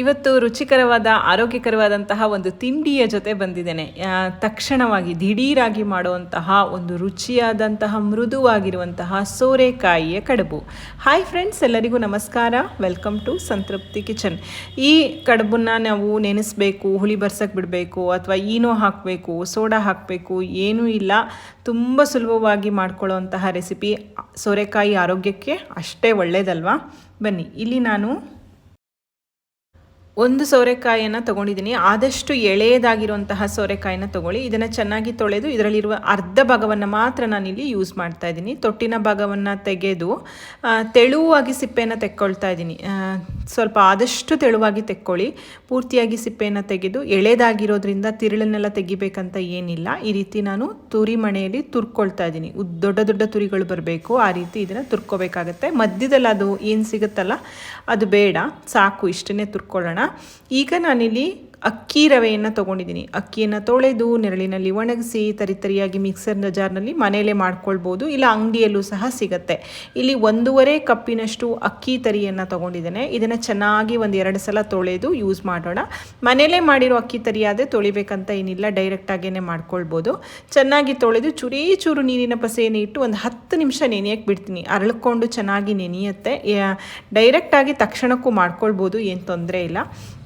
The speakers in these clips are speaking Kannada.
ಇವತ್ತು ರುಚಿಕರವಾದ, ಆರೋಗ್ಯಕರವಾದಂತಹ ಒಂದು ತಿಂಡಿಯ ಜೊತೆ ಬಂದಿದ್ದೇನೆ. ತಕ್ಷಣವಾಗಿ ದಿಢೀರಾಗಿ ಮಾಡುವಂತಹ ಒಂದು ರುಚಿಯಾದಂತಹ, ಮೃದುವಾಗಿರುವಂತಹ ಸೋರೆಕಾಯಿಯ ಕಡುಬು. ಹಾಯ್ ಫ್ರೆಂಡ್ಸ್ ಎಲ್ಲರಿಗೂ ನಮಸ್ಕಾರ. ವೆಲ್ಕಮ್ ಟು ಸಂತೃಪ್ತಿ ಕಿಚನ್ ಈ ಕಡುಬನ್ನ ನಾವು ನೆನೆಸಬೇಕು, ಹುಳಿ ಬರ್ಸಕ್ಕೆ ಬಿಡಬೇಕು, ಅಥವಾ ಈನೋ ಹಾಕಬೇಕು, ಸೋಡಾ ಹಾಕಬೇಕು, ಏನೂ ಇಲ್ಲ. ತುಂಬ ಸುಲಭವಾಗಿ ಮಾಡ್ಕೊಳ್ಳೋವಂತಹ ರೆಸಿಪಿ ಸೋರೆಕಾಯಿ ಆರೋಗ್ಯಕ್ಕೆ ಅಷ್ಟೇ ಒಳ್ಳೆಯದಲ್ವಾ ಬನ್ನಿ, ಇಲ್ಲಿ ನಾನು ಒಂದು ಸೋರೆಕಾಯಿಯನ್ನು ತೊಗೊಂಡಿದ್ದೀನಿ. ಆದಷ್ಟು ಎಳೆಯದಾಗಿರುವಂತಹ ಸೋರೆಕಾಯಿನ ತೊಗೊಳ್ಳಿ. ಇದನ್ನು ಚೆನ್ನಾಗಿ ತೊಳೆದು ಇದರಲ್ಲಿರುವ ಅರ್ಧ ಭಾಗವನ್ನು ಮಾತ್ರ ನಾನಿಲ್ಲಿ ಯೂಸ್ ಮಾಡ್ತಾ ಇದ್ದೀನಿ. ತೊಟ್ಟಿನ ಭಾಗವನ್ನು ತೆಗೆದು ತೆಳುವಾಗಿ ಸಿಪ್ಪೆಯನ್ನು ತೆಕ್ಕೊಳ್ತಾ ಇದ್ದೀನಿ. ಸ್ವಲ್ಪ ಆದಷ್ಟು ತೆಳುವಾಗಿ ತೆಕ್ಕೊಳ್ಳಿ. ಪೂರ್ತಿಯಾಗಿ ಸಿಪ್ಪೆಯನ್ನು ತೆಗೆದು, ಎಳೆದಾಗಿರೋದ್ರಿಂದ ತಿರುಳನ್ನೆಲ್ಲ ತೆಗಿಬೇಕಂತ ಏನಿಲ್ಲ. ಈ ರೀತಿ ನಾನು ತುರಿ ಮಣೆಯಲ್ಲಿ ತುರ್ಕೊಳ್ತಾ ಇದ್ದೀನಿ. ದೊಡ್ಡ ದೊಡ್ಡ ತುರಿಗಳು ಬರಬೇಕು. ಆ ರೀತಿ ಇದನ್ನು ತುರ್ಕೋಬೇಕಾಗತ್ತೆ. ಮಧ್ಯದಲ್ಲಿ ಅದು ಏನು ಸಿಗುತ್ತಲ್ಲ, ಅದು ಬೇಡ. ಸಾಕು, ಇಷ್ಟನ್ನೇ ತುರ್ಕೊಳ್ಳೋಣ. ಈಗ ನಾನಿಲ್ಲಿ ಅಕ್ಕಿ ರವೆಯನ್ನು ತೊಗೊಂಡಿದ್ದೀನಿ. ಅಕ್ಕಿಯನ್ನು ತೊಳೆದು ನೆರಳಿನಲ್ಲಿ ಒಣಗಿಸಿ ತರಿತರಿಯಾಗಿ ಮಿಕ್ಸರ್ ಜಾರ್ನಲ್ಲಿ ಮನೆಯಲ್ಲೇ ಮಾಡ್ಕೊಳ್ಬೋದು. ಇಲ್ಲ ಅಂಗಡಿಯಲ್ಲೂ ಸಹ ಸಿಗುತ್ತೆ. ಇಲ್ಲಿ ಒಂದೂವರೆ ಕಪ್ಪಿನಷ್ಟು ಅಕ್ಕಿ ತರಿಯನ್ನು ತೊಗೊಂಡಿದ್ದೇನೆ. ಇದನ್ನು ಚೆನ್ನಾಗಿ ಒಂದು ಎರಡು ಸಲ ತೊಳೆದು ಯೂಸ್ ಮಾಡೋಣ. ಮನೆಯಲ್ಲೇ ಮಾಡಿರೋ ಅಕ್ಕಿ ತರಿ ತೊಳಿಬೇಕಂತ ಏನಿಲ್ಲ. ಡೈರೆಕ್ಟಾಗೇ ಮಾಡ್ಕೊಳ್ಬೋದು. ಚೆನ್ನಾಗಿ ತೊಳೆದು ಚೂರೀ ಚೂರು ನೀರಿನ ಪಸೆಯನ್ನು ಇಟ್ಟು ಒಂದು ಹತ್ತು ನಿಮಿಷ ನೆನೆಯಕ್ಕೆ ಬಿಡ್ತೀನಿ. ಅರಳ್ಕೊಂಡು ಚೆನ್ನಾಗಿ ನೆನೆಯುತ್ತೆ. ಡೈರೆಕ್ಟಾಗಿ ತಕ್ಷಣಕ್ಕೂ ಮಾಡ್ಕೊಳ್ಬೋದು. ಏನು ತೊಂದರೆ ಇಲ್ಲ.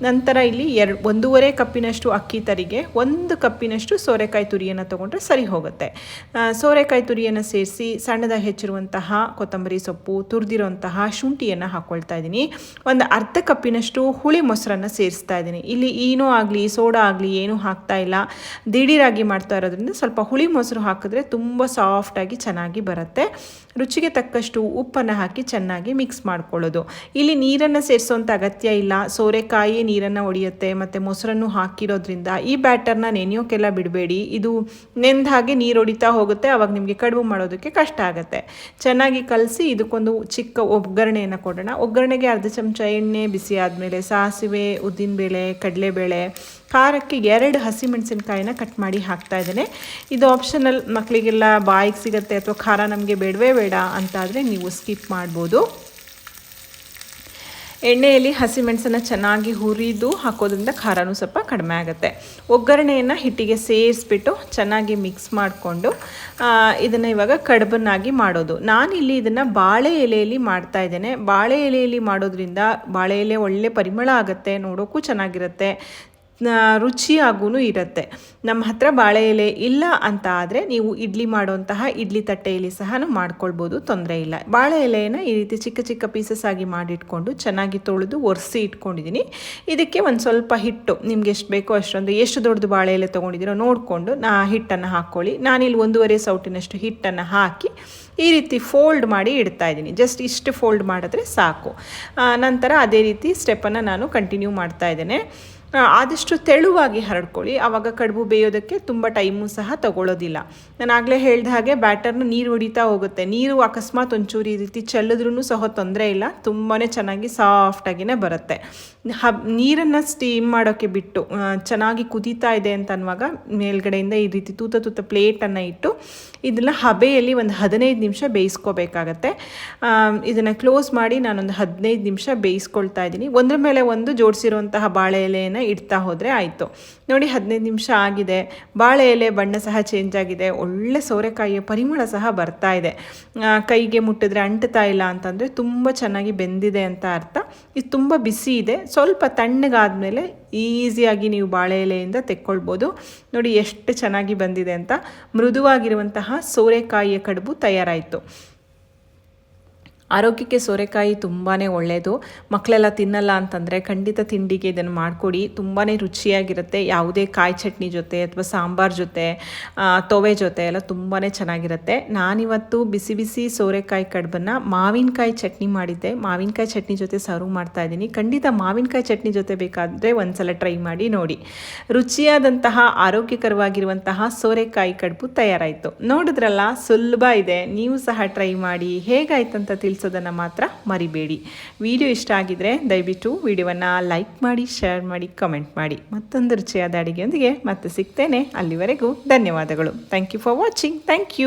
ನಂತರ ಇಲ್ಲಿ ಎರಡು ಒಂದೂವರೆ ಕಪ್ಪಿನಷ್ಟು ಅಕ್ಕಿ ತರಿಗೆ, ಒಂದು ಕಪ್ಪಿನಷ್ಟು ಸೋರೆಕಾಯಿ ತುರಿಯನ್ನು ತೊಗೊಂಡ್ರೆ ಸರಿ ಹೋಗುತ್ತೆ. ಸೋರೆಕಾಯಿ ತುರಿಯನ್ನು ಸೇರಿಸಿ ಸಣ್ಣದಾಗಿ ಹೆಚ್ಚಿರುವಂತಹ ಕೊತ್ತಂಬರಿ ಸೊಪ್ಪು, ತುರಿದಿರುವಂತಹ ಶುಂಠಿಯನ್ನು ಹಾಕ್ಕೊಳ್ತಾ ಇದ್ದೀನಿ. ಒಂದು ಅರ್ಧ ಕಪ್ಪಿನಷ್ಟು ಹುಳಿ ಮೊಸರನ್ನು ಸೇರಿಸ್ತಾ ಇದ್ದೀನಿ. ಇಲ್ಲಿ ಏನೂ ಆಗಲಿ, ಸೋಡಾ ಆಗಲಿ, ಏನೂ ಹಾಕ್ತಾ ಇಲ್ಲ. ದಿಢೀರಾಗಿ ಮಾಡ್ತಾ ಇರೋದ್ರಿಂದ ಸ್ವಲ್ಪ ಹುಳಿ ಮೊಸರು ಹಾಕಿದ್ರೆ ತುಂಬ ಸಾಫ್ಟಾಗಿ ಚೆನ್ನಾಗಿ ಬರುತ್ತೆ. ರುಚಿಗೆ ತಕ್ಕಷ್ಟು ಉಪ್ಪನ್ನು ಹಾಕಿ ಚೆನ್ನಾಗಿ ಮಿಕ್ಸ್ ಮಾಡ್ಕೊಳ್ಳೋದು. ಇಲ್ಲಿ ನೀರನ್ನು ಸೇರಿಸೋವಂಥ ಅಗತ್ಯ ಇಲ್ಲ. ಸೋರೆಕಾಯಿ ನೀರನ್ನು ಒಡೆಯುತ್ತೆ, ಮತ್ತು ಮೊಸರನ್ನು ಹಾಕಿರೋದ್ರಿಂದ ಈ ಬ್ಯಾಟರ್ನ ನೆನೆಯೋಕ್ಕೆಲ್ಲ ಬಿಡಬೇಡಿ. ಇದು ನೆಂದ ಹಾಗೆ ನೀರು ಹೊಡಿತಾ ಹೋಗುತ್ತೆ, ಅವಾಗ ನಿಮಗೆ ಕಡುಬು ಮಾಡೋದಕ್ಕೆ ಕಷ್ಟ ಆಗುತ್ತೆ. ಚೆನ್ನಾಗಿ ಕಲಸಿ ಇದಕ್ಕೊಂದು ಚಿಕ್ಕ ಒಗ್ಗರಣೆಯನ್ನು ಕೊಡೋಣ. ಒಗ್ಗರಣೆಗೆ ಅರ್ಧ ಚಮಚ ಎಣ್ಣೆ, ಬಿಸಿ ಆದಮೇಲೆ ಸಾಸಿವೆ, ಉದ್ದಿನಬೇಳೆ, ಕಡಲೆಬೇಳೆ, ಖಾರಕ್ಕೆ ಎರಡು ಹಸಿಮೆಣಸಿನ್ಕಾಯಿನ ಕಟ್ ಮಾಡಿ ಹಾಕ್ತಾ ಇದ್ದೇನೆ. ಇದು ಆಪ್ಷನಲ್ ಮಕ್ಕಳಿಗೆಲ್ಲ ಬಾಯಿಗೆ ಸಿಗುತ್ತೆ ಅಥವಾ ಖಾರ ನಮಗೆ ಬೇಡವೇ ಬೇಡ ಅಂತಾದರೆ ನೀವು ಸ್ಕಿಪ್ ಮಾಡ್ಬೋದು. ಎಣ್ಣೆಯಲ್ಲಿ ಹಸಿಮೆಣಸನ್ನು ಚೆನ್ನಾಗಿ ಹುರಿದು ಹಾಕೋದ್ರಿಂದ ಖಾರನೂ ಸ್ವಲ್ಪ ಕಡಿಮೆ ಆಗುತ್ತೆ. ಒಗ್ಗರಣೆಯನ್ನು ಹಿಟ್ಟಿಗೆ ಸೇರಿಸ್ಬಿಟ್ಟು ಚೆನ್ನಾಗಿ ಮಿಕ್ಸ್ ಮಾಡಿಕೊಂಡು ಇದನ್ನು ಇವಾಗ ಕಡುಬನ್ನಾಗಿ ಮಾಡೋದು. ನಾನಿಲ್ಲಿ ಇದನ್ನು ಬಾಳೆ ಎಲೆಯಲ್ಲಿ ಮಾಡ್ತಾ ಇದ್ದೇನೆ. ಬಾಳೆ ಎಲೆಯಲ್ಲಿ ಮಾಡೋದ್ರಿಂದ ಬಾಳೆ ಎಲೆ ಒಳ್ಳೆ ಪರಿಮಳ ಆಗುತ್ತೆ, ನೋಡೋಕ್ಕೂ ಚೆನ್ನಾಗಿರುತ್ತೆ. ರುಚಿಯಾಗೂ ಇರುತ್ತೆ. ನಮ್ಮ ಹತ್ರ ಬಾಳೆ ಎಲೆ ಇಲ್ಲ ಅಂತ ಆದರೆ ನೀವು ಇಡ್ಲಿ ಮಾಡುವಂತಹ ಇಡ್ಲಿ ತಟ್ಟೆಯಲ್ಲಿ ಸಹ ಮಾಡ್ಕೊಳ್ಬೋದು, ತೊಂದರೆ ಇಲ್ಲ. ಬಾಳೆ ಎಲೆಯನ್ನು ಈ ರೀತಿ ಚಿಕ್ಕ ಚಿಕ್ಕ ಪೀಸಸ್ ಆಗಿ ಮಾಡಿಟ್ಕೊಂಡು ಚೆನ್ನಾಗಿ ತೊಳೆದು ಒರೆಸಿ ಇಟ್ಕೊಂಡಿದ್ದೀನಿ ಇದಕ್ಕೆ ಒಂದು ಸ್ವಲ್ಪ ಹಿಟ್ಟು, ನಿಮ್ಗೆ ಎಷ್ಟು ಬೇಕೋ ಅಷ್ಟೊಂದು. ಎಷ್ಟು ದೊಡ್ಡದು ಬಾಳೆ ಎಲೆ ತೊಗೊಂಡಿದ್ದೀರೋ ನೋಡಿಕೊಂಡು ನಾ ಹಿಟ್ಟನ್ನು ಹಾಕ್ಕೊಳ್ಳಿ ನಾನಿಲ್ಲಿ ಒಂದೂವರೆ ಸೌಟಿನಷ್ಟು ಹಿಟ್ಟನ್ನು ಹಾಕಿ ಈ ರೀತಿ ಫೋಲ್ಡ್ ಮಾಡಿ ಇಡ್ತಾ ಇದ್ದೀನಿ. ಜಸ್ಟ್ ಇಷ್ಟು ಫೋಲ್ಡ್ ಮಾಡಿದ್ರೆ ಸಾಕು. ನಂತರ ಅದೇ ರೀತಿ ಸ್ಟೆಪ್ಪನ್ನು ನಾನು ಕಂಟಿನ್ಯೂ ಮಾಡ್ತಾ ಇದ್ದೇನೆ. ಆದಷ್ಟು ತೆಳುವಾಗಿ ಹರಡ್ಕೊಳ್ಳಿ. ಆವಾಗ ಕಡುಬು ಬೇಯೋದಕ್ಕೆ ತುಂಬ ಟೈಮು ಸಹ ತಗೊಳ್ಳೋದಿಲ್ಲ. ನಾನು ಆಗಲೇ ಹೇಳಿದ ಹಾಗೆ ಬ್ಯಾಟರ್ನ ನೀರು ಹೊಡಿತಾ ಹೋಗುತ್ತೆ. ನೀರು ಅಕಸ್ಮಾತ್ ಒಂಚೂರು ಈ ರೀತಿ ಚೆಲ್ಲಿದ್ರೂ ಸಹ ತೊಂದರೆ ಇಲ್ಲ. ತುಂಬಾ ಚೆನ್ನಾಗಿ ಸಾಫ್ಟಾಗಿಯೇ ಬರುತ್ತೆ. ಹಬ್, ನೀರನ್ನು ಸ್ಟೀಮ್ ಮಾಡೋಕ್ಕೆ ಬಿಟ್ಟು ಚೆನ್ನಾಗಿ ಕುದೀತಾ ಇದೆ ಅಂತ ಅನ್ನುವಾಗ ಮೇಲ್ಗಡೆಯಿಂದ ಈ ರೀತಿ ತೂತ ತೂತ ಪ್ಲೇಟನ್ನು ಇಟ್ಟು ಇದನ್ನು ಹಬೆಯಲ್ಲಿ ಒಂದು ಹದಿನೈದು ನಿಮಿಷ ಬೇಯಿಸ್ಕೋಬೇಕಾಗತ್ತೆ. ಇದನ್ನು ಕ್ಲೋಸ್ ಮಾಡಿ ನಾನೊಂದು ಹದಿನೈದು ನಿಮಿಷ ಬೇಯಿಸ್ಕೊಳ್ತಾ ಇದ್ದೀನಿ. ಒಂದ್ರ ಮೇಲೆ ಒಂದು ಜೋಡಿಸಿರುವಂತಹ ಬಾಳೆ ಎಲೆಯನ್ನು ಇಡ್ತಾ ಹೋದರೆ ಆಯಿತು. ನೋಡಿ ಹದಿನೈದು ನಿಮಿಷ ಆಗಿದೆ. ಬಾಳೆ ಎಲೆ, ಬಣ್ಣ ಸಹ ಚೇಂಜ್ ಆಗಿದೆ. ಒಳ್ಳೆ ಸೋರೆಕಾಯಿಯ ಪರಿಮಳ ಸಹ ಬರ್ತಾ ಇದೆ. ಕೈಗೆ ಮುಟ್ಟಿದ್ರೆ ಅಂಟ್ತಾ ಇಲ್ಲ ಅಂತಂದರೆ ತುಂಬ ಚೆನ್ನಾಗಿ ಬೆಂದಿದೆ ಅಂತ ಅರ್ಥ. ಇದು ತುಂಬ ಬಿಸಿ ಇದೆ. ಸ್ವಲ್ಪ ತಣ್ಣಗಾದ್ಮೇಲೆ ಈಸಿಯಾಗಿ ನೀವು ಬಾಳೆ ಎಲೆಯಿಂದ ತೆಕ್ಕೊಳ್ಬೋದು. ನೋಡಿ ಎಷ್ಟು ಚೆನ್ನಾಗಿ ಬಂದಿದೆ ಅಂತ. ಮೃದುವಾಗಿರುವಂತಹ ಸೋರೆಕಾಯಿಯ ಕಡುಬು ತಯಾರಾಯಿತು. ಆರೋಗ್ಯಕ್ಕೆ ಸೋರೆಕಾಯಿ ತುಂಬಾ ಒಳ್ಳೆಯದು ಮಕ್ಕಳೆಲ್ಲ ತಿನ್ನಲ್ಲ ಅಂತಂದರೆ ಖಂಡಿತ ತಿಂಡಿಗೆ ಇದನ್ನು ಮಾಡಿಕೊಡಿ. ತುಂಬಾ ರುಚಿಯಾಗಿರುತ್ತೆ. ಯಾವುದೇ ಕಾಯಿ ಚಟ್ನಿ ಜೊತೆ ಅಥವಾ ಸಾಂಬಾರ್ ಜೊತೆ ತೊವೆ ಜೊತೆ ಎಲ್ಲ ತುಂಬಾ ಚೆನ್ನಾಗಿರುತ್ತೆ. ನಾನಿವತ್ತು ಬಿಸಿ ಬಿಸಿ ಸೋರೆಕಾಯಿ ಕಡುಬನ್ನು ಮಾವಿನಕಾಯಿ ಚಟ್ನಿ ಮಾಡಿದ್ದೆ. ಮಾವಿನಕಾಯಿ ಚಟ್ನಿ ಜೊತೆ ಸರ್ವ್ ಮಾಡ್ತಾ ಇದ್ದೀನಿ. ಖಂಡಿತ ಮಾವಿನಕಾಯಿ ಚಟ್ನಿ ಜೊತೆ ಬೇಕಾದರೆ ಒಂದ್ಸಲ ಟ್ರೈ ಮಾಡಿ ನೋಡಿ. ರುಚಿಯಾದಂತಹ, ಆರೋಗ್ಯಕರವಾಗಿರುವಂತಹ ಸೋರೆಕಾಯಿ ಕಡುಬು ತಯಾರಾಯಿತು. ನೋಡಿದ್ರಲ್ಲ, ಸುಲಭ ಇದೆ. ನೀವು ಸಹ ಟ್ರೈ ಮಾಡಿ. ಹೇಗಾಯ್ತಂತ ತಿಳಿಸೋದನ್ನು ಮಾತ್ರ ಮರಿಬೇಡಿ. ವಿಡಿಯೋ ಇಷ್ಟ ಆಗಿದ್ರೆ ದಯವಿಟ್ಟು ವಿಡಿಯೋವನ್ನು ಲೈಕ್ ಮಾಡಿ, ಶೇರ್ ಮಾಡಿ, ಕಮೆಂಟ್ ಮಾಡಿ. ಮತ್ತೊಂದು ರುಚಿಯಾದ ಅಡುಗೆಯೊಂದಿಗೆ ಮತ್ತೆ ಸಿಗ್ತೇನೆ. ಅಲ್ಲಿವರೆಗೂ ಧನ್ಯವಾದಗಳು. Thank you for watching thank you